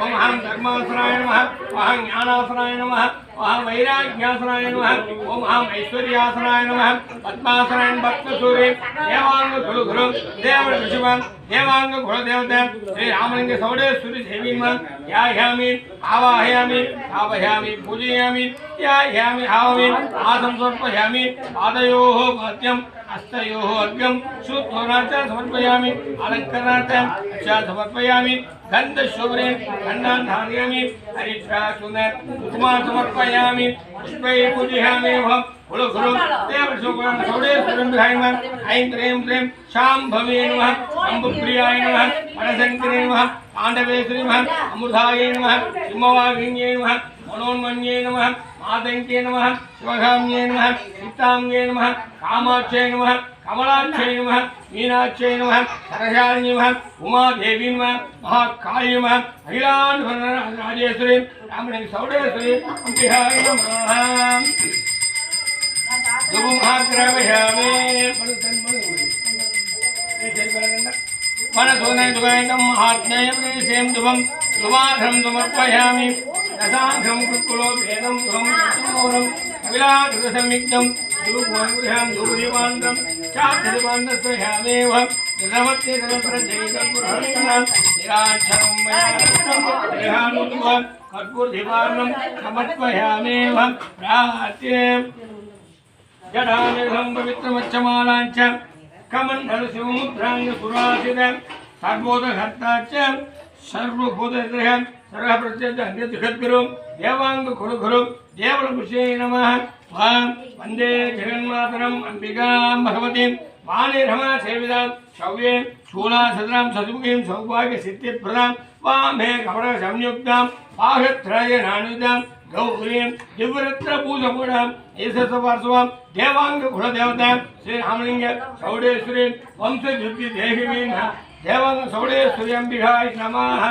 ओम धर्मासराय नम। नमः ज्ञानासराय नम। नमः वैराग्यासराय नम। नमः ओम ऐश्वर्यासराय नम। पद्मासराय भक्त सूर्य देवांग गुरु गुरु देव ऋषिवान् देवांग कुलदेवता। श्री रामलिंग सौड़े सूर्य सौडेश्वरी देवीन् याह्यामि आवाहयामि। स्थापयामि। पूजयामि। याह्यामि आवामि। आसं समर्पयामि। पादयोः भक्त्यं దేవాంగ గురు గురు దేవ ఋషివం దేవాంగ కులదేవత శ్రీ రామలింగ సౌడేశ్వరి దేవీమ యాయామి ఆవాహయామి స్థాపయామి పూజయామి యాయామి ఆవామి ఆసం సమర్పయామి పాదయోః పాద్యం హస్తయోः అర్ఘ్యం శుద్ధోనాచ సమర్పయామి అలంకరణార్థ అక్ష సమర్పయామి గంధశోభనే గంధాన్ ధారయామి హరిద్రాసున కుసుమా సమర్పయామి పుష్పై పూజయామి కుల గురు దేవశోభన आतङ्क्ये नम शिवगाम्ये नम चित्ताङ्गे नम कामाक्षे नम कमलाक्षय नम, मीनाक्षय नम सरसारिणी नम उमादेवी नम महाकाली नम अखिलाजेश्वरी सौडेश्वरी अंबिहारी नम। मनसोनय दुगैतं महात्म्यय रसाघं कृत्कुलो भेदं सुखं कृतमौनं कपिलाकृतसंयुक्तं दूपोगृहं दूरिवान्दं चात्रिवान्दस्वयामेव कर्पूर्धिवारणं समर्पयामेव प्रात्ये जडानिघं पवित्रमच्छमालाञ्च कमण्डलशिवमुद्राङ्गसुरासित सर्वोदहर्ता च ధుమాధం సమర్పయామి దశాంఘం కృత్కులో భేదం దేవాంగ కురుగురు దేవుల విషయ నమ వందే జగన్మాతరం అంబికాం భగవతీం వాణి సేవిదాం శౌర్యే శూలా సదుముఖీం సౌభాగ్య సిద్ధిప్రదాం వామే కమల సంయుక్తాం పాహత్రయ నానుదాం గౌరీం దివ్యరత్న పూజపూడాం ఏసవార్సవాం దేవాంగ కులదేవత శ్రీ రామలింగ సౌడేశ్వరి వంశయుద్ధి దేవాంగ సౌడేశ్వరి అంబికాయ నమః.